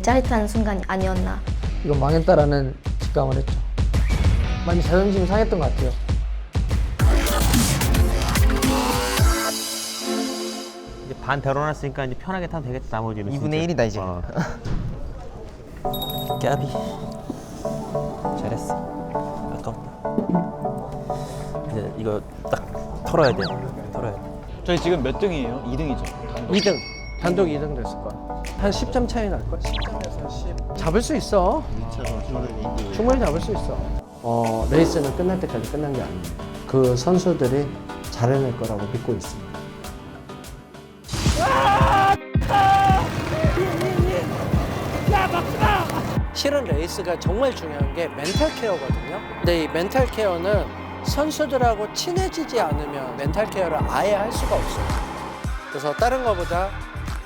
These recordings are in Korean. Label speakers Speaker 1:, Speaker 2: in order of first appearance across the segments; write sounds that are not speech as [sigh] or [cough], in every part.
Speaker 1: 제일 짜릿한 순간이 아니었나.
Speaker 2: 이건 망했다라는 직감을 했죠. 많이 자존심 상했던 것 같아요.
Speaker 3: 이제 반 데려놨으니까 이제 편하게 타면 되겠다 나머지는
Speaker 4: 2분의 1이다 이제.
Speaker 3: 어. [laughs]
Speaker 4: 까비. 잘했어. 아깝다. 이제 이거 딱 털어야 돼. 털어야 돼.
Speaker 5: 저희 지금 몇 등이에요? 2등이죠.
Speaker 2: 2등. 단독 2등 됐을 거야. 한 10점 차이 날 거야. 10점에서 10. 잡을 수 있어. 충분히 잡을 수 있어. 어, 레이스는 끝날 때까지 끝난 게 아니에요. 그 선수들이 잘해낼 거라고 믿고 있습니다.
Speaker 6: 실은 레이스가 정말 중요한 게 멘탈 케어거든요. 근데 이 멘탈 케어는 선수들하고 친해지지 않으면 멘탈 케어를 아예 할 수가 없어요. 그래서 다른 것보다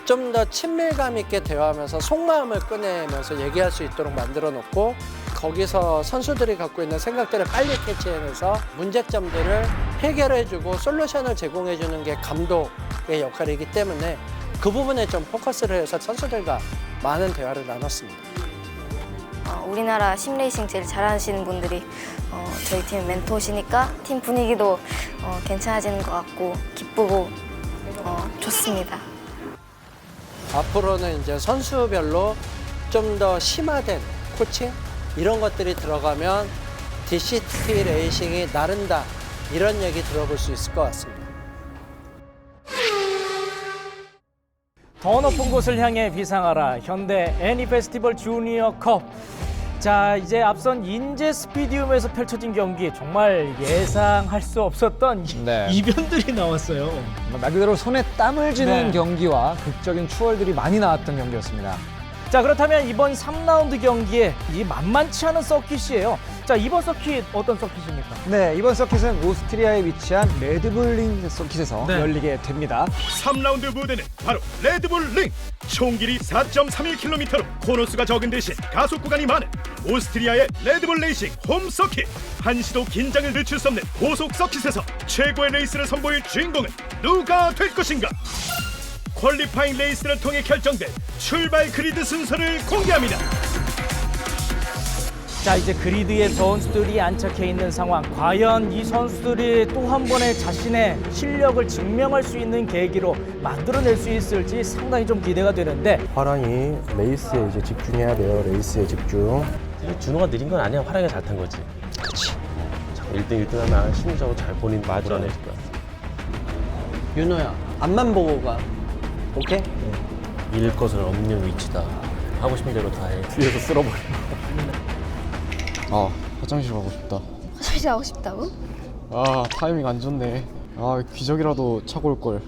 Speaker 6: 좀 더 친밀감 있게 대화하면서 속마음을 꺼내면서 얘기할 수 있도록 만들어 놓고 거기서 선수들이 갖고 있는 생각들을 빨리 캐치해내서 문제점들을 해결해주고 솔루션을 제공해주는 게 감독의 역할이기 때문에 그 부분에 좀 포커스를 해서 선수들과 많은 대화를 나눴습니다.
Speaker 1: 어, 우리나라 심레이싱 제일 잘하시는 분들이 어, 저희 팀 멘토시니까 팀 분위기도 어, 괜찮아지는 것 같고 기쁘고 어, 좋습니다.
Speaker 6: 앞으로는 이제 선수별로 좀 더 심화된 코칭 이런 것들이 들어가면 DCT 레이싱이 나른다 이런 얘기 들어볼 수 있을 것 같습니다.
Speaker 7: 더 높은 곳을 향해 비상하라 현대 애니 페스티벌 주니어 컵. 자 이제 앞선 인제 스피디움에서 펼쳐진 경기 정말 예상할 수 없었던 이-
Speaker 8: 네. [laughs]
Speaker 7: 이변들이 나왔어요.
Speaker 8: 말 그대로 손에 땀을 쥐는
Speaker 7: 네.
Speaker 8: 경기와 극적인 추월들이 많이 나왔던 경기였습니다.
Speaker 7: 자 그렇다면 이번 3라운드 경기에 이 만만치 않은 서킷이에요. 자 이번 서킷 어떤 서킷입니까?
Speaker 8: 네, 이번 서킷은 오스트리아에 위치한 레드불링 서킷에서
Speaker 7: 네.
Speaker 8: 열리게 됩니다.
Speaker 9: 3라운드 무대는 바로 레드불 링 총 길이 4.31km로 코너수가 적은 대신 가속 구간이 많은 오스트리아의 레드불 레이싱 홈 서킷 한시도 긴장을 늦출 수 없는 고속 서킷에서 최고의 레이스를 선보일 주인공은 누가 될 것인가 퀄리파잉 레이스를 통해 결정된 출발 그리드 순서를 공개합니다
Speaker 7: 자 이제 그리드에 선수들이 안착해 있는 상황. 과연 이 선수들이 또 한 번의 자신의 실력을 증명할 수 있는 계기로 만들어낼 수 있을지 상당히 좀 기대가 되는데
Speaker 4: 화랑이 레이스에 이제 집중해야 돼요. 레이스에 집중.
Speaker 3: 근데 준호가 느린 건 아니야 화랑이 잘 탄 거지 그렇지 자꾸 1등 1등 하면 심리적으로 잘 본인 불안해질 거야
Speaker 6: 윤호야 앞만 보고 가. 오케이?
Speaker 3: 잃을 것은 없는 위치다 하고 싶은 대로 다해 뒤에서 쓸어버려
Speaker 8: 아, 화장실 가고 싶다.
Speaker 1: 화장실 가고 싶다고?
Speaker 8: 아, 타이밍 안 좋네. 아, 기적이라도 차고 올 걸.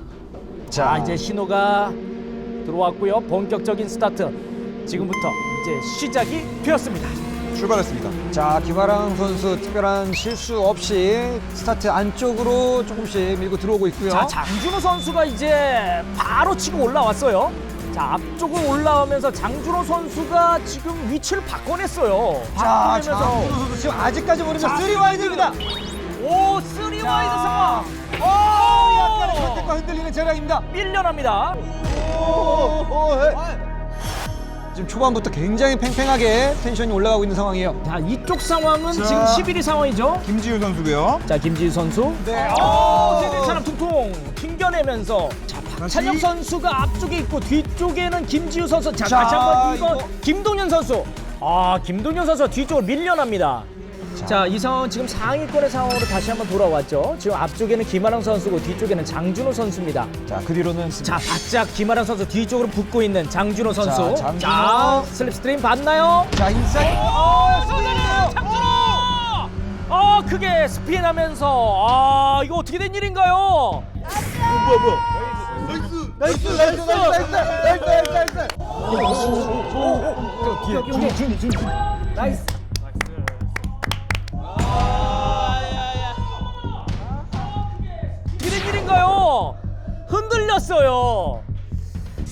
Speaker 7: 자 이제 신호가 들어왔고요. 본격적인 스타트 지금부터 이제 시작이 되었습니다.
Speaker 8: 출발했습니다. 자, 김아랑 선수 특별한 실수 없이 스타트 안쪽으로 조금씩 밀고 들어오고 있고요.
Speaker 7: 자 장준호 선수가 이제 바로 치고 올라왔어요. 자 앞쪽으로 올라오면서 장준호 선수가 지금 위치를 바꿔냈어요.
Speaker 8: 자,
Speaker 7: 바꿔내면서
Speaker 8: 장준호 선수 지금 아직까지 모르면 3와이드입니다.
Speaker 7: 오 쓰리 와이드 상황.
Speaker 8: 약간의
Speaker 7: 오
Speaker 8: 선택과 흔들리는 재량입니다.
Speaker 7: 밀려납니다.
Speaker 8: 지금 초반부터 굉장히 팽팽하게 텐션이 올라가고 있는 상황이에요.
Speaker 7: 자 이쪽 상황은 지금 11위 상황이죠.
Speaker 9: 김지윤 선수고요
Speaker 7: 자 김지우 선수.
Speaker 8: 네.
Speaker 7: 오 세대차람 퉁퉁 튕겨내면서 자 박찬혁 선수가 앞쪽에 있고 뒤쪽에는 김지우 선수. 자,
Speaker 8: 자,
Speaker 7: 다시 한번 이거
Speaker 8: 이거.
Speaker 7: 김동현 선수. 아 김동현 선수 가 뒤쪽으로 밀려납니다. 자, 이 상황은 지금 상위권의 상황으로 다시 한번 돌아왔죠. 지금 앞쪽에는 김아랑 선수고 뒤쪽에는 장준호 선수입니다.
Speaker 8: 자, 그 뒤로는
Speaker 7: 자, 바짝 김아랑 선수 뒤쪽으로 붙고 있는 장준호 선수.
Speaker 8: 자, 장준호.
Speaker 7: 자, 슬립스트림 봤나요?
Speaker 8: 자, 인사이드.
Speaker 7: 어, 쏘잖아요, 장준호! 어, 크게 스피인하면서 아, 이거 어떻게 된 일인가요?
Speaker 8: 나이스, 나이스, 나이스, 나이스, 나이스, 나이스, 나이스.
Speaker 7: 나이스. 어떻게 된 일인가요? 흔들렸어요.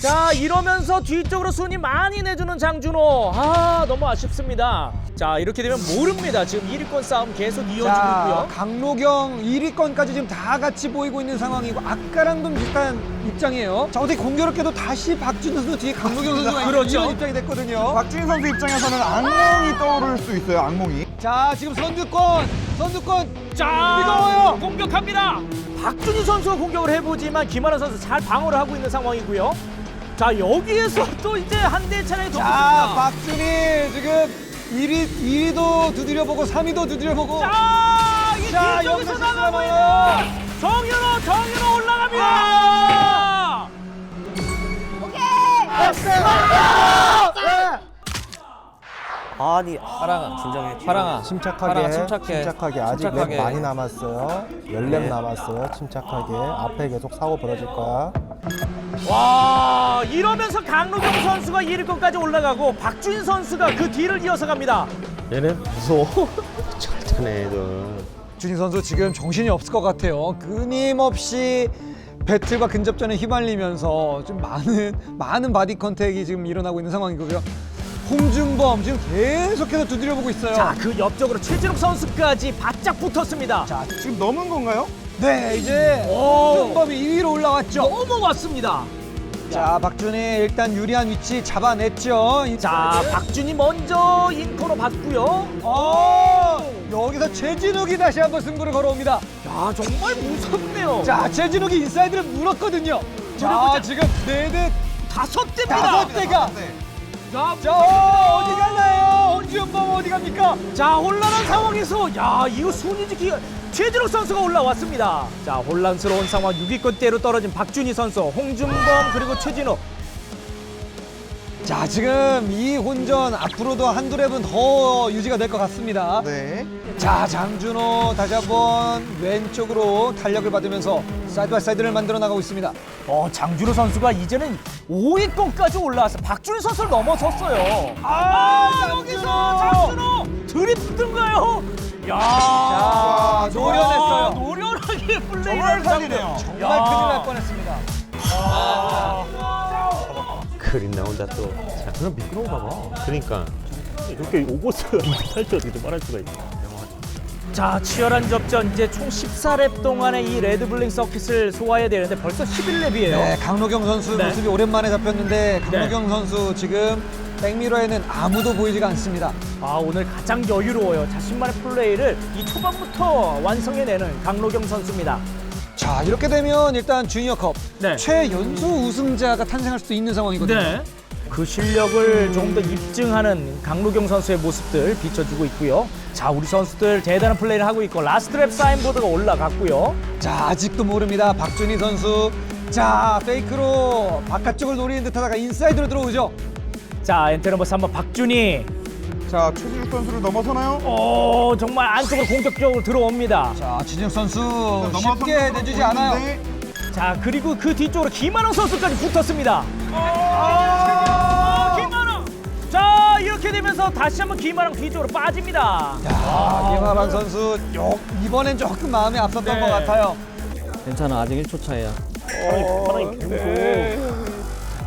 Speaker 7: 자 이러면서 뒤쪽으로 순위 많이 내주는 장준호 아 너무 아쉽습니다 자 이렇게 되면 모릅니다 지금 1위권 싸움 계속 이어지고
Speaker 8: 자,
Speaker 7: 있고요
Speaker 8: 강로경 1위권까지 지금 다 같이 보이고 있는 상황이고 아까랑 좀 비슷한 입장이에요. 자, 어떻게 공교롭게도 다시 박준호 선수 뒤에 강로경 선수가
Speaker 7: 그렇죠.
Speaker 8: 이런 입장이 됐거든요.
Speaker 10: 박준희 선수 입장에서는 악몽이 떠오를 수 있어요. 악몽이.
Speaker 8: 자, 지금 선두권, 선두권
Speaker 7: 자
Speaker 8: 뜨거워요.
Speaker 7: 공격합니다 박준희 선수가 공격을 해보지만 김하나 선수 잘 방어를 하고 있는 상황이고요 자 여기에서 또 이제 한 대 차량이 더
Speaker 8: 자,
Speaker 7: 붙습니다
Speaker 8: 박준희 지금 1위, 2위도 두드려보고 3위도 두드려보고
Speaker 7: 자, 이
Speaker 8: 자,
Speaker 7: 뒤쪽에서
Speaker 8: 여기서
Speaker 7: 나가고? 있는 정윤호, 정윤호 올라갑니다.
Speaker 4: 아니 파랑아 진정해. 파랑아
Speaker 11: 침착하게,
Speaker 4: 파랑아, 침착해.
Speaker 11: 침착하게. 아직
Speaker 4: 침착하게.
Speaker 11: 랩 많이 남았어요. 열랩 남았어요. 침착하게. 앞에 계속 사고 벌어질 거야.
Speaker 7: 와, 이러면서 강로경 선수가 1위권까지 올라가고 박준희 선수가 그 뒤를 이어서 갑니다.
Speaker 3: 얘는 무서워. [laughs] 잘 타네 애들.
Speaker 8: 준희 선수 지금 정신이 없을 것 같아요. 끊임없이 배틀과 근접전에 휘말리면서 좀 많은 많은 바디 컨택이 지금 일어나고 있는 상황이고요. 홍준범 지금 계속해서 두드려보고 있어요.
Speaker 7: 자, 그 옆쪽으로 최진욱 선수까지 바짝 붙었습니다. 자,
Speaker 10: 지금 넘은 건가요?
Speaker 8: 네, 이제
Speaker 7: 오.
Speaker 8: 홍준범이 2위로 올라왔죠.
Speaker 7: 넘어왔습니다.
Speaker 8: 자, 박준희 일단 유리한 위치 잡아냈죠. 이-
Speaker 7: 자, 박준희 먼저 인코너 받고요.
Speaker 8: 어, 여기서 최진욱이 다시 한번 승부를 걸어옵니다.
Speaker 7: 야, 정말 무섭네요.
Speaker 8: 자, 최진욱이 인사이드를 물었거든요. 자,
Speaker 7: 들어보자.
Speaker 8: 지금 네 대
Speaker 7: 다섯 대입니다.
Speaker 8: 다섯 대가.
Speaker 7: 자,
Speaker 8: 자, 어, 어디 갔나요? 홍준범 어디 갑니까?
Speaker 7: 자 혼란한 상황에서 야 이거 순위 지키 최진욱 선수가 올라왔습니다. 자 혼란스러운 상황 6위권대로 떨어진 박준희 선수, 홍준범 그리고 최진욱.
Speaker 8: 자, 지금 이 혼전 앞으로도 한두 랩은 더 유지가 될 것 같습니다.
Speaker 10: 네.
Speaker 8: 자, 장준호 다시 한번 왼쪽으로 탄력을 받으면서 사이드 바이 사이드를 만들어 나가고 있습니다.
Speaker 7: 어 장준호 선수가 이제는 5위권까지 올라와서 박준희 선수를 넘어섰어요. 아, 여기서 장준호 드리프트인가요? 야,
Speaker 8: 자, 노련했어요.
Speaker 7: 야, 노련하게 플레이를
Speaker 10: 정말. 살리네요.
Speaker 8: 정말
Speaker 7: 야.
Speaker 8: 큰일 날 뻔했습니다.
Speaker 3: 그림 나온다 또. 자, 그럼 미끄러워 봐봐. 그러니까. 이렇게 오고스 살지 [laughs] 어떻게 좀 말할 수가 있지?
Speaker 7: 자 치열한 접전 이제 총 14랩 동안의 이 레드블링 서킷을 소화해야 되는데 벌써 11랩이에요.
Speaker 8: 네, 강로경 선수
Speaker 7: 네.
Speaker 8: 모습이 오랜만에 잡혔는데 강로경 선수 지금 백미러에는 아무도 보이지가 않습니다.
Speaker 7: 아 오늘 가장 여유로워요. 자신만의 플레이를 이 초반부터 완성해내는 강로경 선수입니다.
Speaker 8: 자, 이렇게 되면 일단 주니어컵
Speaker 7: 네.
Speaker 8: 최연소 우승자가 탄생할 수도 있는 상황이거든요.
Speaker 7: 그 실력을 조금 더 입증하는 강로경 선수의 모습들 비춰주고 있고요. 자 우리 선수들 대단한 플레이를 하고 있고 라스트 랩 사인보드가 올라갔고요.
Speaker 8: 자, 아직도 모릅니다. 박준희 선수. 자, 페이크로 바깥쪽을 노리는 듯하다가 인사이드로 들어오죠.
Speaker 7: 자 엔트 넘버 3번 박준희.
Speaker 10: 자, 최진욱 선수를 넘어서나요?
Speaker 7: 오 정말 안쪽으로 공격적으로 들어옵니다.
Speaker 8: 자, 진영 선수
Speaker 10: 넘어선
Speaker 8: 쉽게
Speaker 10: 것으로
Speaker 8: 내주지 않아요.
Speaker 10: 보이는데
Speaker 7: 자 그리고 그 뒤쪽으로 김한영 선수까지 붙었습니다. 아. 자 이렇게 되면서 다시 한번 김한영 뒤쪽으로 빠집니다.
Speaker 8: 야, 김하란 선수 요, 이번엔 조금 마음이 앞섰던
Speaker 7: 네.
Speaker 8: 것 같아요.
Speaker 4: 괜찮아 아직 1초 차이야.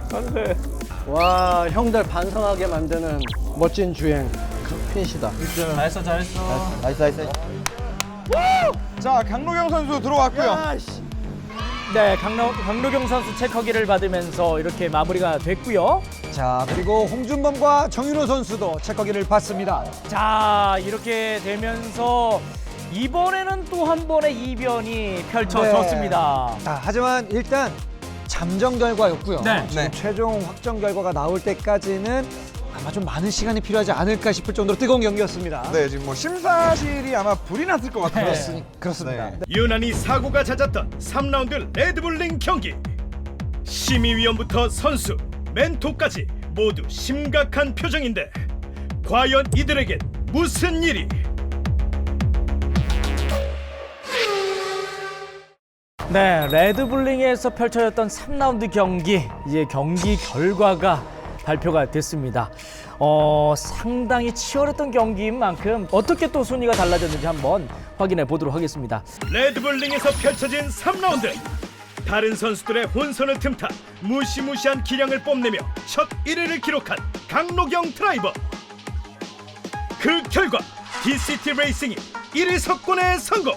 Speaker 3: 무서워.
Speaker 2: 와, 형들 반성하게 만드는 멋진 주행. 핀시다.
Speaker 4: 잘했어 잘했어.
Speaker 11: 나이스, 나이스.
Speaker 10: 자, 강로경 선수 들어왔고요.
Speaker 7: 네 강로, 강로경 선수 체커기를 받으면서 이렇게 마무리가 됐고요.
Speaker 8: 자, 그리고 홍준범과 정윤호 선수도 체커기를 받습니다.
Speaker 7: 자 이렇게 되면서 이번에는 또 한 번의 이변이 펼쳐졌습니다.
Speaker 8: 자, 하지만 일단 잠정 결과였고요.
Speaker 7: 네.
Speaker 8: 지금 최종 확정 결과가 나올 때까지는 아마 좀 많은 시간이 필요하지 않을까 싶을 정도로 뜨거운 경기였습니다.
Speaker 10: 네, 지금 뭐 심사실이 아마 불이 났을 것 같아요.
Speaker 8: 그렇습니- 그렇습니다.
Speaker 10: 네.
Speaker 9: 유난히 사고가 잦았던 3라운드 레드불링 경기 심의위원부터 선수, 멘토까지 모두 심각한 표정인데 과연 이들에겐 무슨 일이?
Speaker 7: 네, 레드불링에서 펼쳐졌던 3라운드 경기 이제 경기 결과가 발표가 됐습니다. 어, 상당히 치열했던 경기인 만큼 어떻게 또 순위가 달라졌는지 한번 확인해 보도록 하겠습니다.
Speaker 9: 레드불링에서 펼쳐진 3라운드 다른 선수들의 혼선을 틈타 무시무시한 기량을 뽐내며 첫 1위를 기록한 강로경 드라이버 그 결과 DCT 레이싱이 1위 석권에 성공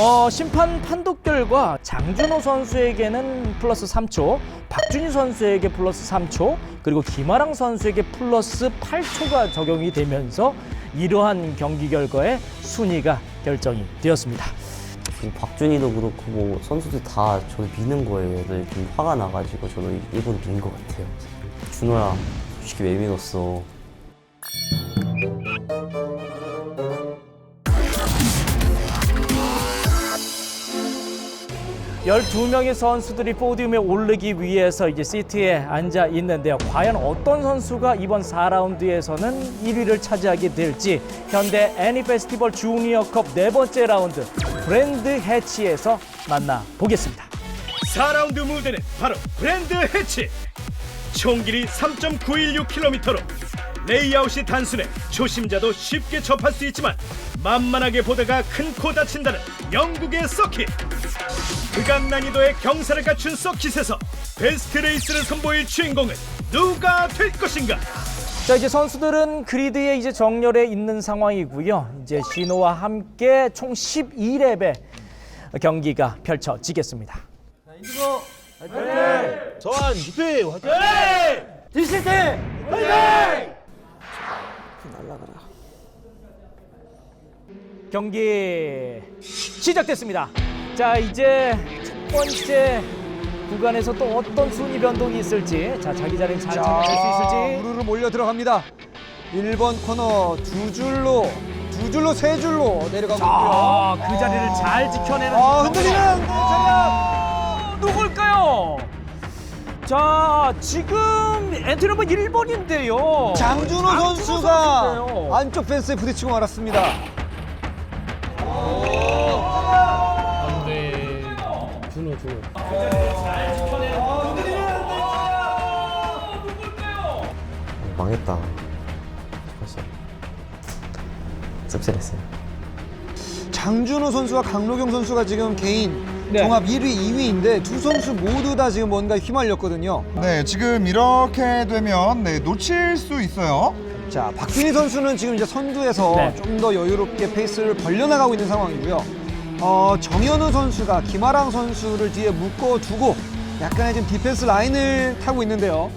Speaker 7: 어, 심판 판독 결과 장준호 선수에게는 플러스 3초, 박준희 선수에게 플러스 3초, 그리고 김아랑 선수에게 플러스 8초가 적용이 되면서 이러한 경기 결과에 순위가 결정이 되었습니다.
Speaker 12: 박준희도 그렇고 뭐 선수들 다 저를 미는 거예요. 좀 화가 나가지고 저도 일부러 민것 같아요. 준호야, 솔직히 왜 밀었어?
Speaker 7: 12명의 선수들이 포디움에 오르기 위해서 이제 시트에 앉아 있는데요. 과연 어떤 선수가 이번 4라운드에서는 1위를 차지하게 될지 현대 애니 페스티벌 주니어컵 네 번째 라운드 브랜드 해치에서 만나 보겠습니다.
Speaker 9: 4라운드 무대는 바로 브랜드 해치 총 길이 3.916km로 레이아웃이 단순해 초심자도 쉽게 접할 수 있지만 만만하게 보다가 큰 코 다친다는 영국의 서킷 극강 난이도의 경사를 갖춘 서킷에서 베스트 레이스를 선보일 주인공은 누가 될 것인가
Speaker 7: 자 이제 선수들은 그리드에 이제 정렬해 있는 상황이고요. 이제 신호와 함께 총 12랩의 경기가 펼쳐지겠습니다.
Speaker 4: 저한 유페 화이팅!
Speaker 7: 경기 시작됐습니다. 자 이제 첫 번째 구간에서 또 어떤 순위 변동이 있을지 자 자기 자리를 잘 찾아낼 수 있을지
Speaker 8: 우르르 몰려 들어갑니다. 1번 코너 두 줄로 두 줄로 세 줄로 내려가고
Speaker 7: 아,
Speaker 8: 있고요.
Speaker 7: 그 자리를 잘 지켜내는
Speaker 8: 아, 흔들리는 차량.
Speaker 7: 누굴까요? 자 지금 엔트리 넘버 1번인데요.
Speaker 8: 장준호 선수가 안쪽 펜스에 부딪히고 말았습니다.
Speaker 2: 준호 준호
Speaker 12: 망했다. 싶었어요. 씁쓸했어요.
Speaker 8: 장준호 선수와 강로경 선수가 지금 개인
Speaker 7: 네.
Speaker 8: 종합 1위, 2위인데 두 선수 모두 다 지금 뭔가 휘말렸거든요.
Speaker 10: 네, 지금 이렇게 되면 네, 놓칠 수 있어요.
Speaker 8: 자, 박준희 선수는 지금 이제 선두에서
Speaker 7: 네.
Speaker 8: 좀 더 여유롭게 페이스를 벌려나가고 있는 상황이고요. 어, 정현우 선수가 김아랑 선수를 뒤에 묶어두고 약간의 지금 디펜스 라인을 타고 있는데요.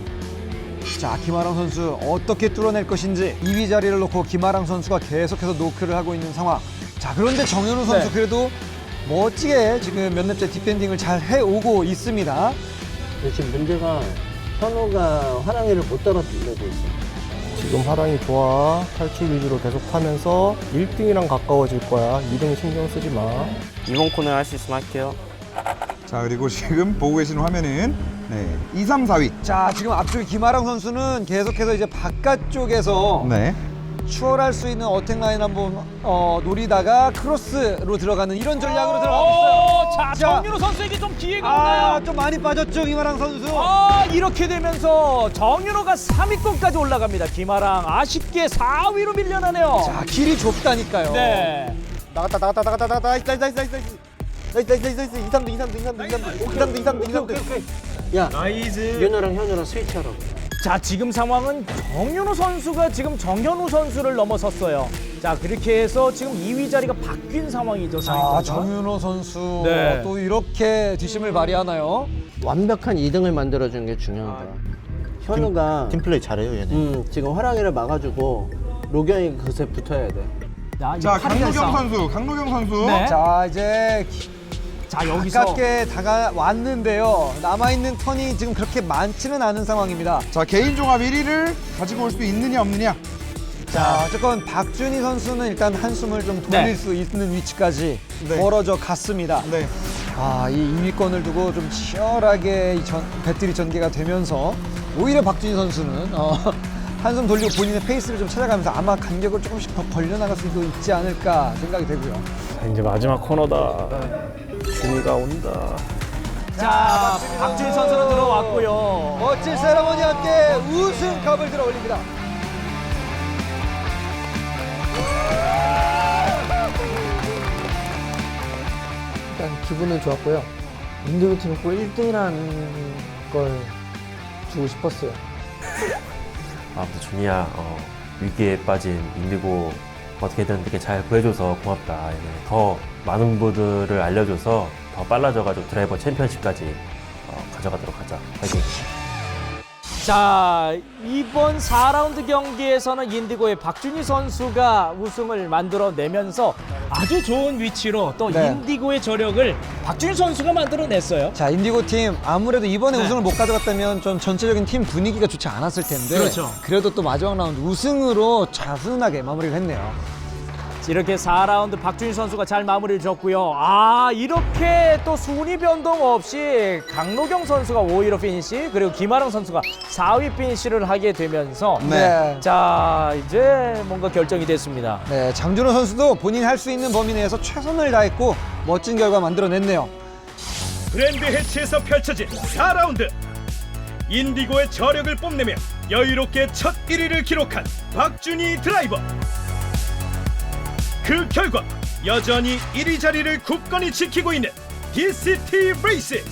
Speaker 8: 자, 김아랑 선수 어떻게 뚫어낼 것인지 2위 자리를 놓고 김아랑 선수가 계속해서 노크를 하고 있는 상황. 자, 그런데 정현우 선수
Speaker 7: 네.
Speaker 8: 그래도 멋지게 지금 몇 렙째 디펜딩을 잘 해오고 있습니다.
Speaker 2: 근데 지금 문제가 현호가 화랑이를 못 떨어뜨리고 있어
Speaker 11: 지금 화랑이 좋아. 탈출 위주로 계속 타면서 1등이랑 가까워질 거야. 2등 신경 쓰지 마.
Speaker 12: 이번 코너 할 수 있으면 할게요.
Speaker 10: 자, 그리고 지금 보고 계시는 화면은 네, 2, 3, 4위.
Speaker 8: 자, 지금 앞쪽에 김아랑 선수는 계속해서 이제 바깥쪽에서
Speaker 10: 네.
Speaker 8: 추월할 수 있는 어택 라인 한번 어, 노리다가 크로스로 들어가는 이런 전략으로 들어가고 있어요.
Speaker 7: 오, 자,
Speaker 8: 자.
Speaker 7: 정윤호 선수에게 좀 기회가
Speaker 8: 아,
Speaker 7: 오나요?
Speaker 8: 좀 많이 빠졌죠, 김아랑 선수.
Speaker 7: 아, 이렇게 되면서 정윤호가 3위권까지 올라갑니다. 김아랑 아쉽게 4위로 밀려나네요.
Speaker 8: 자, 길이 좁다니까요.
Speaker 7: 네.
Speaker 4: 나갔다 나갔다 나갔다 나갔다 나이스 나이스 나이스 나이스 나이스 나이스 나이스 나이스 2, 3등 2, 3등 2, 3등 2, 3등 2, 3등 2, 3등 2, 3등
Speaker 2: 야 윤호랑 현호랑 스위치하라고
Speaker 7: 자, 지금 상황은 정윤호 선수가 지금 정현우 선수를 넘어섰어요. 자, 그렇게 해서 지금 2위 자리가 바뀐 상황이죠.
Speaker 8: 자,
Speaker 7: 상위권과.
Speaker 8: 정윤호 선수
Speaker 7: 네.
Speaker 8: 또 이렇게 뒷심을 발휘하나요?
Speaker 2: 완벽한 2등을 만들어주는 게 중요한 거야 현우가
Speaker 4: 팀플레이 잘해요 얘네
Speaker 2: 음, 지금 화랑이를 막아주고 로경이 그새 붙어야 돼
Speaker 7: 자,
Speaker 10: 강로경. 선수, 강로경 선수.
Speaker 7: 네.
Speaker 8: 자, 이제
Speaker 7: 자, 여기서
Speaker 8: 가깝게 다가왔는데요. 남아있는 턴이 지금 그렇게 많지는 않은 상황입니다.
Speaker 10: 자, 개인 종합 1위를 가지고 올 수 있느냐 없느냐.
Speaker 8: 자, 어쨌건 박준희 선수는 일단 한숨을 좀 돌릴
Speaker 7: 네.
Speaker 8: 수 있는 위치까지
Speaker 10: 네.
Speaker 8: 벌어져 갔습니다.
Speaker 10: 네.
Speaker 8: 아, 이 2위권을 두고 좀 치열하게 이 전, 배틀이 전개가 되면서 오히려 박준희 선수는 어, [laughs] 한숨 돌리고 본인의 페이스를 좀 찾아가면서 아마 간격을 조금씩 더 벌려나갈 수도 있지 않을까 생각이 되고요.
Speaker 4: 이제 마지막 코너다 준이가 온다
Speaker 7: 자, 박준희 선수는 들어왔고요.
Speaker 8: 멋진 세레머니와 함께 우승컵을 들어 올립니다.
Speaker 2: 일단 기분은 좋았고요. 인디고 팀이 꼭 1등이라는 걸 주고 싶었어요.
Speaker 3: 아무튼 준이야 어, 위기에 빠진 인디고 어떻게든 이렇게 잘 구해줘서 고맙다. 예, 더 많은 분들을 알려줘서 더 빨라져가지고 드라이버 챔피언십까지 어, 가져가도록 하자. 파이팅.
Speaker 7: 자 이번 4라운드 경기에서는 인디고의 박준희 선수가 우승을 만들어내면서 아주 좋은 위치로 또
Speaker 8: 네.
Speaker 7: 인디고의 저력을 박준희 선수가 만들어냈어요.
Speaker 8: 자 인디고 팀 아무래도 이번에
Speaker 7: 네.
Speaker 8: 우승을 못 가져갔다면 좀 전체적인 팀 분위기가 좋지 않았을 텐데
Speaker 7: 그렇죠.
Speaker 8: 그래도 또 마지막 라운드 우승으로 잘 훈훈하게 마무리를 했네요.
Speaker 7: 이렇게 4라운드 박준희 선수가 잘 마무리를 줬고요. 아 이렇게 또 순위 변동 없이 강로경 선수가 5위로 피니시 그리고 김아랑 선수가 4위 피니시를 하게 되면서
Speaker 8: 네.
Speaker 7: 자 이제 뭔가 결정이 됐습니다.
Speaker 8: 네, 장준호 선수도 본인이 할수 있는 범위 내에서 최선을 다했고 멋진 결과 만들어냈네요.
Speaker 9: 그랜드 해치에서 펼쳐진 4라운드 인디고의 저력을 뽐내며 여유롭게 첫 1위를 기록한 박준희 드라이버 그 결과 여전히 1위 자리를 굳건히 지키고 있는 DCT 레이스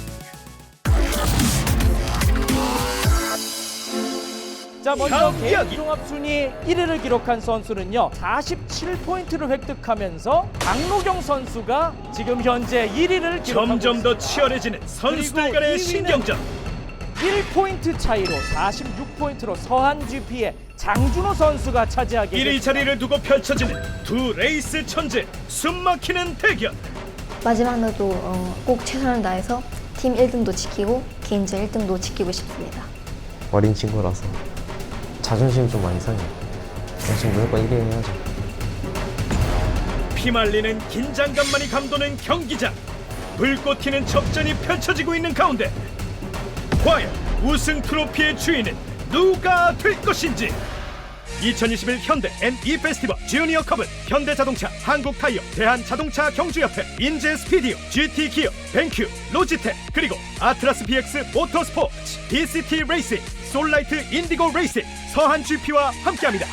Speaker 7: 자 먼저
Speaker 9: 다음
Speaker 7: 개인
Speaker 9: 이야기.
Speaker 7: 종합 순위 1위를 기록한 선수는요 47포인트를 획득하면서 강로경 선수가 지금 현재 1위를 기록하고
Speaker 9: 점점 더. 치열해지는 선수들
Speaker 7: 그리고
Speaker 9: 간의
Speaker 7: 2위는
Speaker 9: 신경전
Speaker 7: 1포인트 차이로 46포인트로 서한 GP의 장준호 선수가 차지하게
Speaker 9: 1위
Speaker 7: 됐습니다.
Speaker 9: 자리를 두고 펼쳐지는 두 레이스 천재 숨막히는 대결
Speaker 1: 마지막 날도 어, 꼭 최선을 다해서 팀 1등도 지키고 개인전 1등도 지키고 싶습니다.
Speaker 3: 어린 친구라서 자존심 좀 많이 상해. 지금 무조건 1위 해야죠.
Speaker 9: 피말리는 긴장감만이 감도는 경기장 불꽃 튀는 접전이 펼쳐지고 있는 가운데 과연 우승 트로피의 주인은 누가 될 것인지 2021 현대 NE 페스티벌 주니어 컵은 현대자동차, 한국타이어, 대한자동차 경주협회, 인제스피디오, GT기어, 뱅큐, 로지텍 그리고 아트라스 BX 모터스포츠, DCT 레이싱, 솔라이트 인디고 레이싱, 서한GP와 함께합니다.